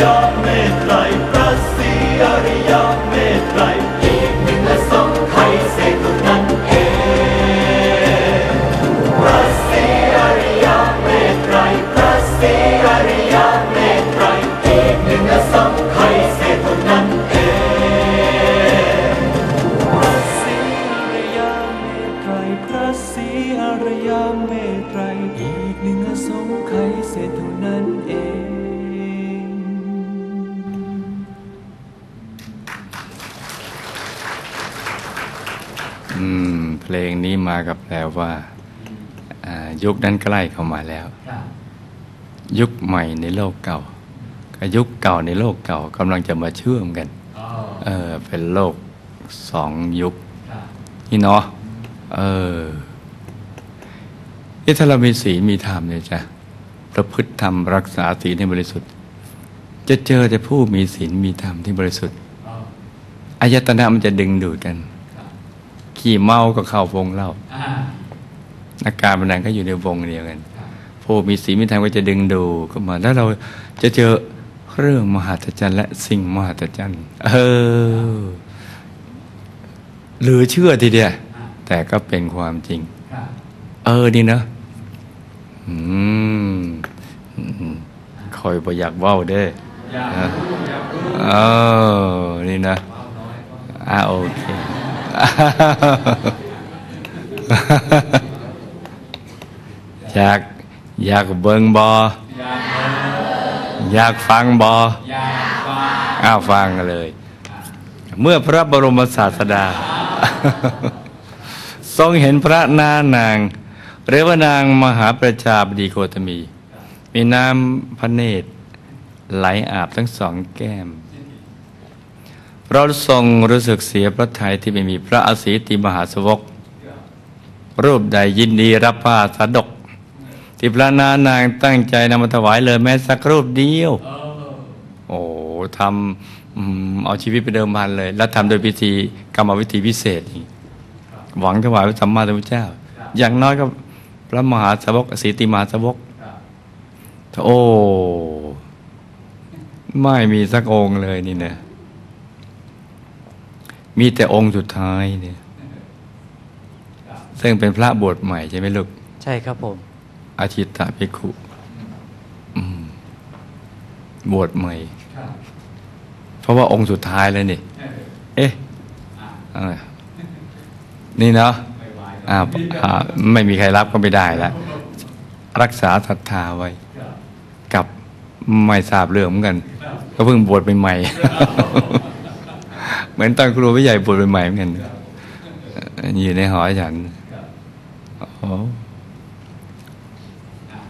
ย เพลงนี้มากับแปลว่าอ่า ยุคนั้นใกล้เข้ามาแล้ว ยุคใหม่ในโลกเก่ากับยุคเก่าในโลกเก่ากำลังจะมาเชื่อมกันเออเป็นโลกสองยุคนี่เนาะเออที่ถ้าเรามีศีลมีธรรมเนี่ยจ้ะประพฤติธรรมรักษาศีลให้บริสุทธิ์ จะเจอแต่ผู้มีศีลมีธรรมที่บริสุทธิ์อายตนะมันจะดึงดูดกัน ขี่เมาก็เข้าวงเล่าอาการบันดาลก็อยู่ในวงเดียวกันผู้มีศีลมีธรรมก็จะดึงดูเข้ามา แล้วเราจะเจอเรื่องมหัศจรรย์และสิ่งมหัศจรรย์ เออ หรือเชื่อทีเดียว แต่ก็เป็นความจริง เออดีนะอืมอืมคอยประอยากเว้าเด้อนะเออ นี่นะ อ่าโอเค อยากอยากเบิงบออยากฟังบออ้าวฟังกันเลย เมื่อพระบรมศาสดา ทรงเห็นพระนานางเรวนางมหาประชาบดีโคตมี มีน้ำพระเนตรไหลอาบทั้งสองแก้ม เราทรงรู้สึกเสียพระทัยที่ไม่มีพระอสีติมหาสวกรูปใดยินดีรับผ้าสาดก ที่พระนานางตั้งใจนำมาถวายเลยแม้สักรูปเดียว โอ้ทำเอาชีวิตไปเดิมพันเลย แล้วทำโดยพิธีกรรมวิธีพิเศษหวังถวายพระสัมมาสัมพุทธเจ้า อย่างน้อยก็พระมหาสาวกสีติมหาสาวกโอ้ ไม่มีสักองค์เลยนี่นะ มีแต่องค์สุดท้ายเนี่ยซึ่งเป็นพระบวชใหม่ใช่ไหมลูก ใช่ครับผมอาชิตตภิกขุอืมบวชใหม่ เพราะว่าองค์สุดท้ายแล้วนี่ เอ๊ะอ่านี่เนาะอ่าอ่าไม่มีใครรับก็ไม่ได้แล้วรักษาศรัทธาไว้ กับไม่ทราบเรื่องเหมือนกัน ก็เพิ่งบวชใหม่ๆ เหมือนตอนครูผู้ใหญ่บวชใหม่เหมือนกันอยู่ในหอฉันโอ้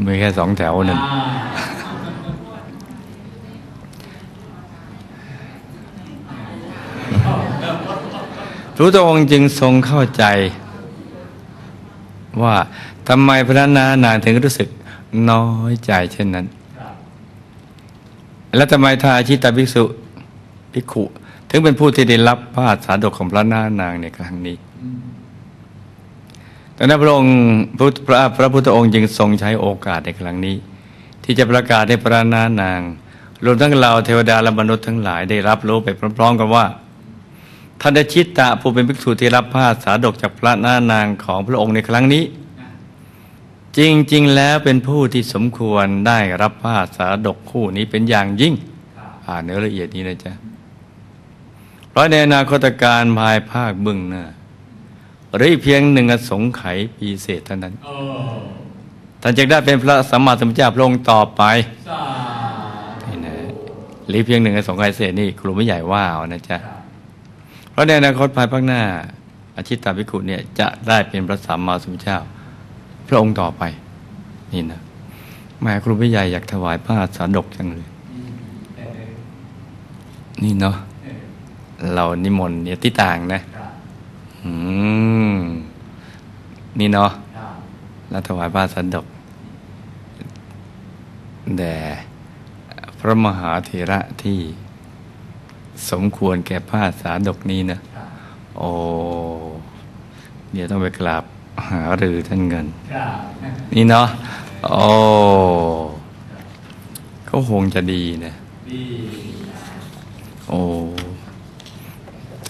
มีแค่สองแถวนั่นพระองค์จึงทรงเข้าใจ ว่าทำไมพระนานางถึงรู้สึกน้อยใจเช่นนั้น แล้วทำไมทาชิตาภิกษุภิกขุ ถึงเป็นผู้ที่ได้รับพระสาดกของพระนานางในครั้งนี้แต่นั้นพระองค์พระพระพุทธองค์จึงทรงใช้โอกาสในครั้งนี้ ที่จะประกาศให้พระนานาง รวมทั้งเราเทวดาและมนุษย์ทั้งหลายได้รับรู้ไปพร้อมๆกันว่าท่านชิตตะผู้เป็นภิกษุที่รับผ้าสาดกจากพระนานางของพระองค์ในครั้งนี้ จริงๆแล้วเป็นผู้ที่สมควรได้รับผ้าสาดกคู่นี้เป็นอย่างยิ่งอ่านเนื้อละเอียดนี้นะจ๊ะ เพราะในอนาคตการภายภาคเบื้องหน้าหรือเพียงหนึ่งอสงไขยปีเศษเท่านั้นท่านจะได้เป็นพระสัมมาสัมพุทธเจ้าพระองค์ต่อไปนี่นะหรือเพียงหนึ่งอสงไขยเศษนี่ครูไม่ใหญ่ว่าเอานะจ๊ะเพราะในอนาคตภายภาคหน้าอาชิตตาภิกขุเนี่ยจะได้เป็นพระสัมมาสัมพุทธเจ้า พระองค์ต่อไป นี่นะแม่ครูไม่ใหญ่อยากถวายผ้าสาดกจังเลย นี่เนาะ เรานิมนต์เนี่ยที่ต่างนะอืมนี่เนาะแล้วถวายผ้าสันดกแด่พระมหาเถระที่สมควรแก่ผ้าสาดกนี้นะโอ้เดี๋ยวต้องไปกราบหารือท่านเงิน นี่เนาะโอ้เขาคงจะดีนะ โอ้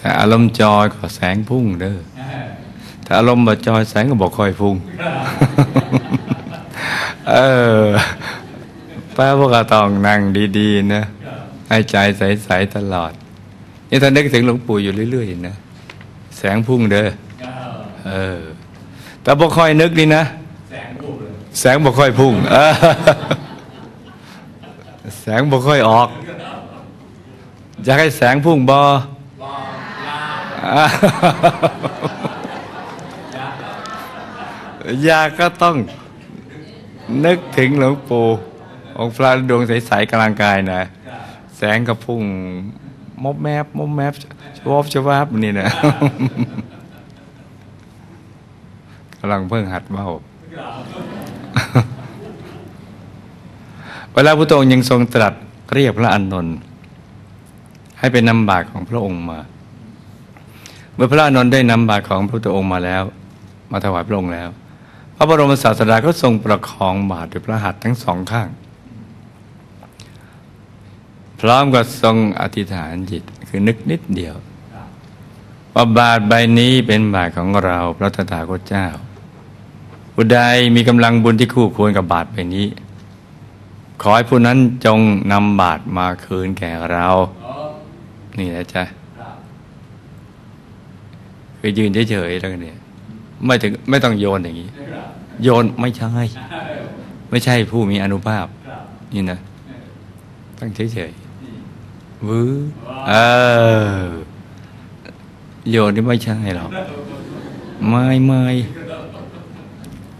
ถ้าอารมณ์จอยก็แสงพุ่งเด้อถ้าอารมณ์บ่จอยแสงก็บอกคอยพุ่งเออป้าพวกเราต้องนั่งดีๆนะให้ใจใสๆตลอดนี่ท่านนึกถึงหลวงปู่อยู่เรื่อยๆนะแสงพุ่งเด้อเออแต่บ่ค่อยนึกนี่นะแสงบ่ค่อยพุ่งเออแสงบ่ค่อยออกอยากให้แสงพุ่งบออ ยาก็ต้องนึกถึงหลวงปู่องค์พระดวงใสๆกลางกายนะ แสงก็พุ่งมบแมบมบแมบชวบชวบนี่นะกำลังเพิ่งหัดเบาเวลาพระองค์ยังทรงตรัสเรียกพระอานนท์ให้เป็นนำบาตรของพระองค์มา เมื่อพระอนนท์ได้นำบาตรของพระพุทธองค์มาแล้ว มาถวายพระองค์แล้ว พระบรมศาสดาก็ทรงประคองบาตรด้วยพระหัตถ์ทั้งสองข้าง พร้อมกับทรงอธิษฐานจิตคือนึกนิดเดียวว่าบาทใบนี้เป็นบาทของเราพระตถาคตเจ้าผู้ใดมีกำลังบุญที่คู่ควรกับบาทใบนี้ ขอให้ผู้นั้นจงนำบาทมาคืนแก่เรา นี่นะจ๊ะ คือยืนเฉยๆแล้วกันเนี่ยไม่ถึงไม่ต้องโยนอย่างนี้ โยนไม่ใช่ไม่ใช่ผู้มีอนุภาพ นี่นะตั้งเฉยๆวื้อเออโยนนี่ไม่ใช่หรอกไม่ไม่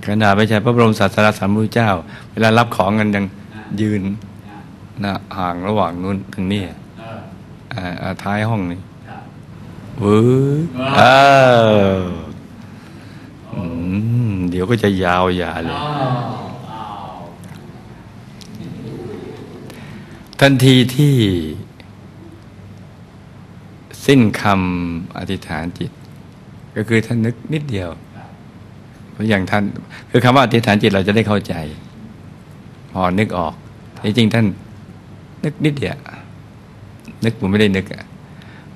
ขนาดไม่ใช่พระบรมศาสดาสัมพุทธเจ้า เวลารับของกันยังยืนนะห่างระหว่างนู้นถึงนี่อ่าท้ายห้องนี่ วื้อเอออืมเดี๋ยวก็จะยาวยาเลย ทันทีที่ สิ้นคำอธิษฐานจิต ก็คือท่านนึกนิดเดียว อย่างท่าน คือคำว่าอธิษฐานจิตเราจะได้เข้าใจ พอนึกออกจริงท่าน นึกนิดเดียวนึกผมไม่ได้นึกอะ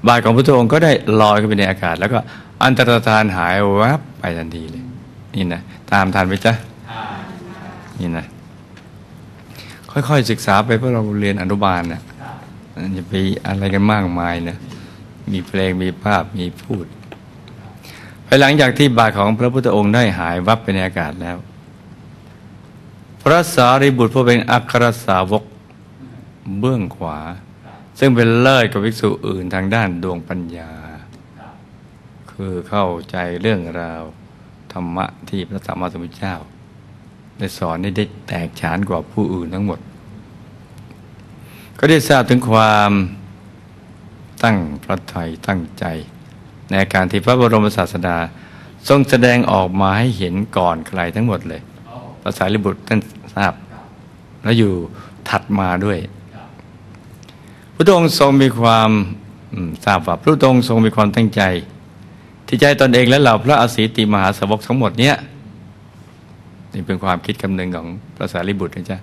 บาทของพระองค์ก็ได้ลอยขึ้นไปในอากาศ แล้วก็อันตรธานหายวับไปทันทีเลย นี่นะตามทันไหมจ๊ะนี่นะ ค่อยๆศึกษาไปเพราะเราเรียนอนุบาลนะจะไปอะไรกันมากมายนะมีเพลงมีภาพมีพูดภายหลังจากที่บาทของพระพุทธองค์ได้หายวับไปในอากาศแล้ว พระสารีบุตรผู้เป็นอัครสาวกเบื้องขวา ซึ่งเป็นเลิศกับวิกษุอื่นทางด้านดวงปัญญา คือเข้าใจเรื่องราวธรรมะที่พระสัมมาสัมพุทธเจ้า ได้สอนได้แตกฉานกว่าผู้อื่นทั้งหมด ก็ได้ทราบถึงความตั้งพระทัยตั้งใจ ในการที่พระบรมศาสดาทรงแสดงออกมาให้เห็นก่อนใครทั้งหมดเลยภาษาลิบุตรท่านทราบ แล้วอยู่ถัดมาด้วย พระองค์ทรงมีความทราบว่าพระองค์ทรงมีความตั้งใจ ที่ใจตนเองและเหล่าพระอสีติมหาสวกทั้งหมดเนี้ยนี่เป็นความคิดคำนึงของพระสารีบุตรนะจ๊ะ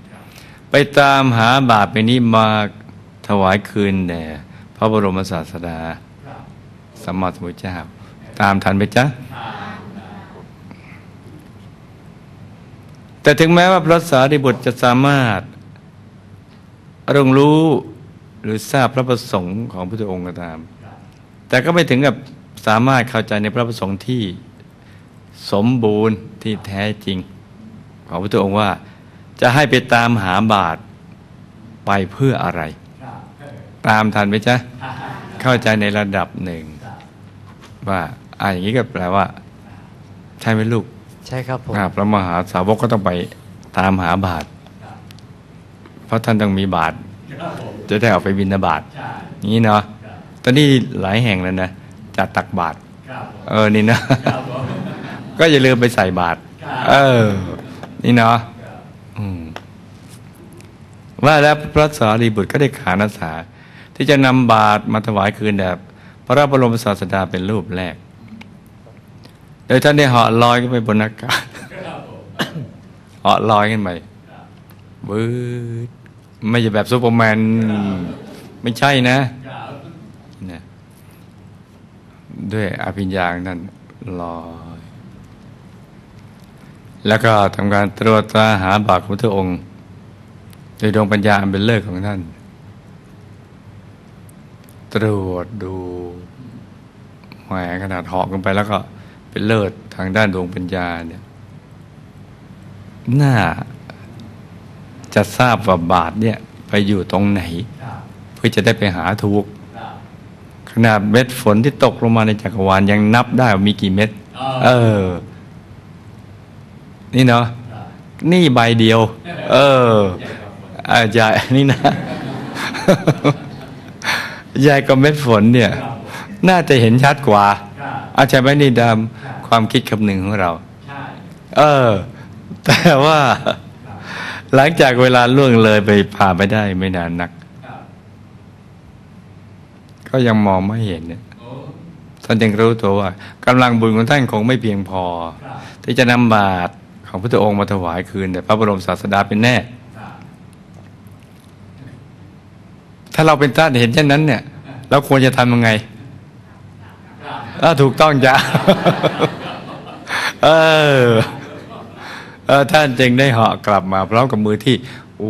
ไปตามหาบาปไปนี้มาถวายคืนแด่พระบรมศาสดาสัมมาสัมพุทธเจ้า ตามทันไปจ๊ะแต่ถึงแม้ว่าพระสารีบุตรจะสามารถรงรู้ หรือทราบพระประสงค์ของพระองค์ก็ตาม แต่ก็ไม่ถึงกับสามารถเข้าใจในพระประสงค์ที่สมบูรณ์ที่แท้จริง ของพระองค์ว่า จะให้ไปตามหาบาทไปเพื่ออะไร ตามทันไหมจ๊ะ เข้าใจในระดับหนึ่ง ว่าอ่าอย่างนี้ก็แปลว่า ใช่ไหมลูก ใช่ครับผมอ่าพระมหาสาวกก็ต้องไปตามหาบาท เพราะท่านต้องมีบาท จะได้ออกไปบินบาตนี้เนาะตอนนี้หลายแห่งแล้วนะจัดตักบาทเออนี่นะก็อย่าลืมไปใส่บาตรเออ นี่เนาะอืมว่าแล้วพระสารีบุตรก็ได้ขานาสาที่จะนำบาตรมาถวายคืนแด่พระบรมศาสดาเป็นรูปแรก โดยท่านได้เหาะลอยขึ้นไปบนอากาศเหาะลอยขึ้นไปวืด ไม่ใช่แบบซูเปอร์แมน ไม่ใช่นะนะด้วยอภิญญานั่นลอยแล้วก็ทำการตรวจตราหาบาปของพระองค์ โดยดวงปัญญาอันเป็นเลิศของท่าน ตรวจดูแหมขนาดหาะกันไปแล้วก็เป็นเลิศทางด้านดวงปัญญาเนี่ยน่า จะทราบว่าบาทเนี่ยไปอยู่ตรงไหน เพื่อจะได้ไปหาถูก ขนาดเม็ดฝนที่ตกลงมาในจักรวาลยังนับได้ว่ามีกี่เม็ดเออ นี่เนาะนี่ใบเดียว เอออาจารย์นี่นะยายก็เม็ดฝนเนี่ย น่าจะเห็นชัดกว่าอาจารย์ไม่นี่ดามความคิดคำหนึ่งของเราเออ แต่ว่า หลังจากเวลาล่วงเลยไปผ่านไปได้ไม่นานนัก ก็ยังมองไม่เห็นเนี่ยท่านจึงรู้ตัวว่ากำลังบุญของท่านคงไม่เพียงพอ ที่จะนำบาตรของพระองค์มาถวายคืนแต่พระบรมศาสดาเป็นแน่ ถ้าเราเป็นท่านเห็นเช่นนั้นเนี่ย เราควรจะทำยังไงถ้าถูกต้องจ้ะเออเออ ท่านจึงได้เหาะกลับมาพร้อมกับมือที่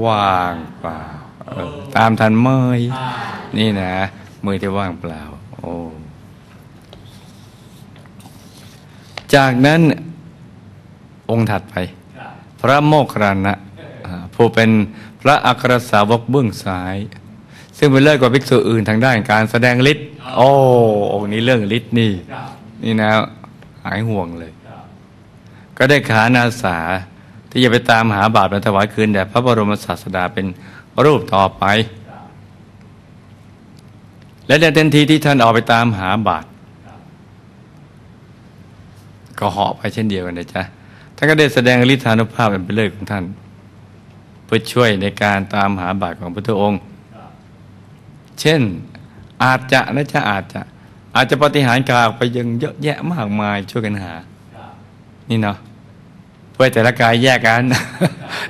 ว่างเปล่าตามทันเมยนี่นะ มือที่ว่างเปล่า โอ้จากนั้นองค์ถัดไป พระโมคคัลลานะผู้เป็นพระอัครสาวกเบื้องซ้าย ซึ่งเป็นเลิศกว่าภิกษุอื่นทางด้านการแสดงฤทธิ์โอ้องค์นี้เรื่องฤทธิ์นี่ นี่นะ หายห่วงเลย ก็ได้ขานาสาที่จะไปตามหาบาทมาถวายคืนแด่พระบรมศาสดาเป็นรูปต่อไป และในทันทีที่ท่านออกไปตามหาบาท ก็เหาะไปเช่นเดียวกันนะจ๊ะท่านก็ได้แสดงฤทธานุภาพอันเป็นเลิศของท่าน เพื่อช่วยในการตามหาบาทของพระพุทธองค์ เช่นอาจจะนะจ๊ะอาจจะอาจจะปฏิหารกล่าวไปยังเยอะแยะมากมายช่วยกันหา นี่เนาะ เพื่อแต่ละกายแยกกัน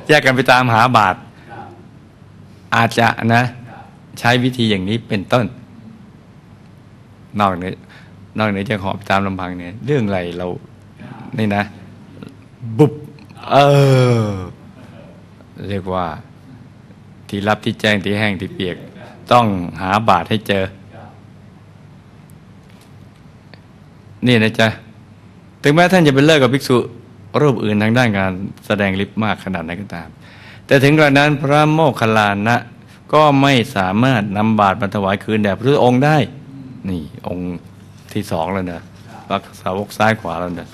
แยกกันไปตามหาบาทอาจจะนะ ใช้วิธีอย่างนี้เป็นต้น นอกเหนือนอกเหนือจากหอบตามลำพังเนี่ย เรื่องอะไรเรานี่นะ บุบเออ เรียกว่า ที่รับที่แจ้งที่แห้งที่เปียก ต้องหาบาทให้เจอ นี่นะจ๊ะ ถึงแม้ท่านจะเป็นเลิกกับภิกษุ รูปอื่นทางด้านการแสดงฤทธิ์มากขนาดไหนก็ตาม แต่ถึงกระนั้นพระโมคคัลลานะก็ไม่สามารถนำบาตรมาถวายคืนแด่พระองค์ได้ นี่องค์ที่สองแล้วนะพระสาวกซ้ายขวาแล้วนะ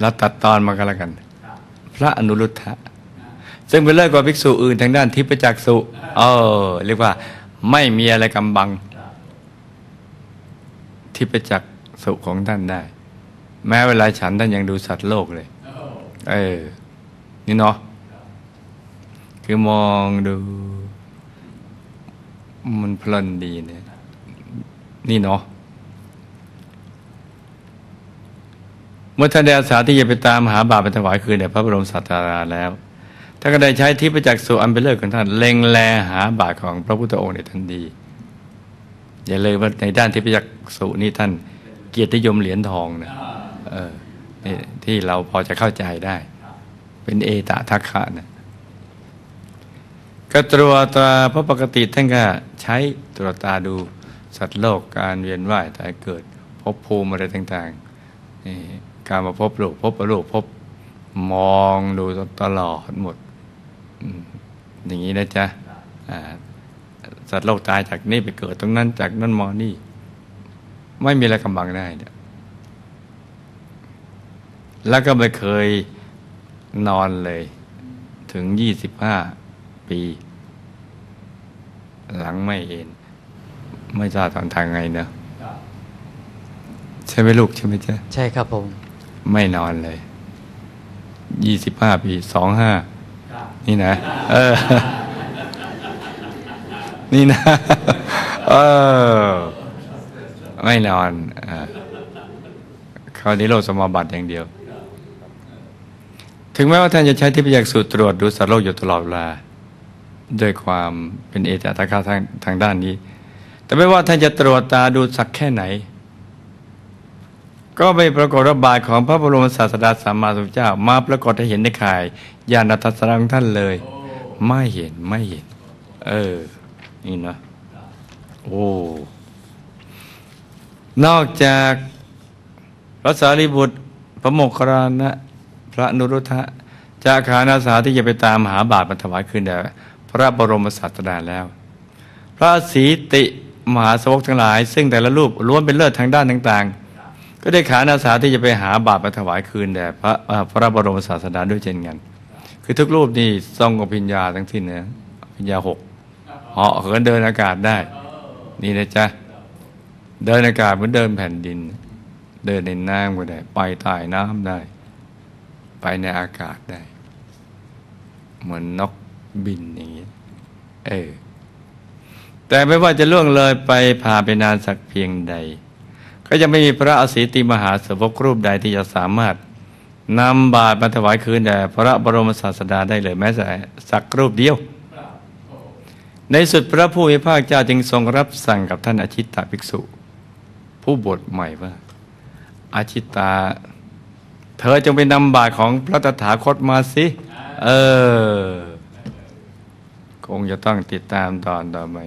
เราตัดตอนมากันแล้วกัน พระอนุรุทธะซึ่งเป็นเลิศกว่าภิกษุอื่นทางด้านทิพจักษุเออเรียกว่าไม่มีอะไรกำบัง ทิพจักษุของท่านได้ แม้เวลาฉันท่านยังดูสัตว์โลกเลย เออ นี่เนาะคือมองดู มันเพลินดีเนี่ยนี่เนาะเมื่อท่านได้อาสาที่จะไปตามหาบาปไปถวายคืนแด่พระบรมศาสดาแล้วท่านก็ได้ใช้ทิพจักษุอันเป็นเลิศของท่านเล็งแลหาบาปของพระพุทธองค์ในทันที อย่าเลยว่าในด้านทิพจักษุนี่ท่านเกียรติยมเหรียญทองนะเออที่เราพอจะเข้าใจได้ เป็นเอตทัคคะนะก็ตรวจตราเพราะปกติท่านก็ใช้ตรวจตาดูสัตว์โลกการเวียนว่ายตายเกิดภพภูมิอะไรต่างๆนี่การมาพบโลกพบอโลกพบมองดูตลอดหมดอืมอย่างนี้นะจ๊ะอ่า สัตว์โลกตายจากนี่ไปเกิดตรงนั้นจากนั้นมอนี่ ไม่มีอะไรกำบังได้เนี่ยแล้วก็ไม่เคยนอนเลย ถึงยี่สิบห้าปี หลังไม่เอ็นไม่ทราบทางทางไงเนอะใช่ไหมลูกใช่ไหมจ๊ะใช่ครับผม ไม่นอนเลยยี่สิบห้าปีสองห้านี่นะ เออ นี่นะ เออ ไม่นอนอาคเข้านิโรธสมบัติอย่างเดียว ถึงแม้ว่าท่านจะใช้ที่พยักสูตรตรวจดูสัตว์โลกอยู่ตลอดเวลาด้วยความเป็นเอตตะคาทางทางด้านนี้ แต่ไม่ว่าท่านจะตรวจตาดูสักแค่ไหน ก็ไม่ปรากฏว่าบาทของพระบรมศาสดาสัมมาสัมพุทธเจ้า มาปรากฏให้เห็นในข่ายญาณทัศนะของท่านเลย ไม่เห็นไม่เห็น เออ นี่นะโอ้นอกจากพระสารีบุตร พระโมคคัลลานะพระนุรุทธะจาขานาสาที่จะไปตามหาบาทมาถวายคืนแด่พระบรมศาสดาแล้ว พระสีติมหาสวกทั้งหลาย ซึ่งแต่ละรูปล้วนเป็นเลิศทางด้านต่างๆ ก็ได้ขานาสาที่จะไปหาบาทมาถวายคืนแด่พระพระบรมศาสดาด้วยเช่นกัน คือทุกรูปนี่ทรงอภิญญาทั้งสิ้นนะอภิญญาหก เหาะเหินเดินอากาศได้ นี่นะจ๊ะ เดินอากาศเหมือนเดินแผ่นดิน เดินในน้ำก็ได้ ไปใต้น้ำได้ ไปในอากาศได้ เหมือนนกบินอย่างนี้ เออ แต่ไม่ว่าจะล่วงเลยไปผ่าไปนานสักเพียงใด ก็จะไม่มีพระอสิติมหาสวกรูปใดที่จะสามารถนำบาตรมาถวายคืนแด่พระบรมศาสดาได้เลยแม้แต่สักรูปเดียว ในสุดพระผู้มีพระเจ้าจึงทรงรับสั่งกับท่านอาชิตตภิกษุ ผู้บวชใหม่ว่า อาชิตตา เธอจงไปนำบาตรของพระตถาคตมาสิ เออ คงจะต้องติดตามตอนต่อไป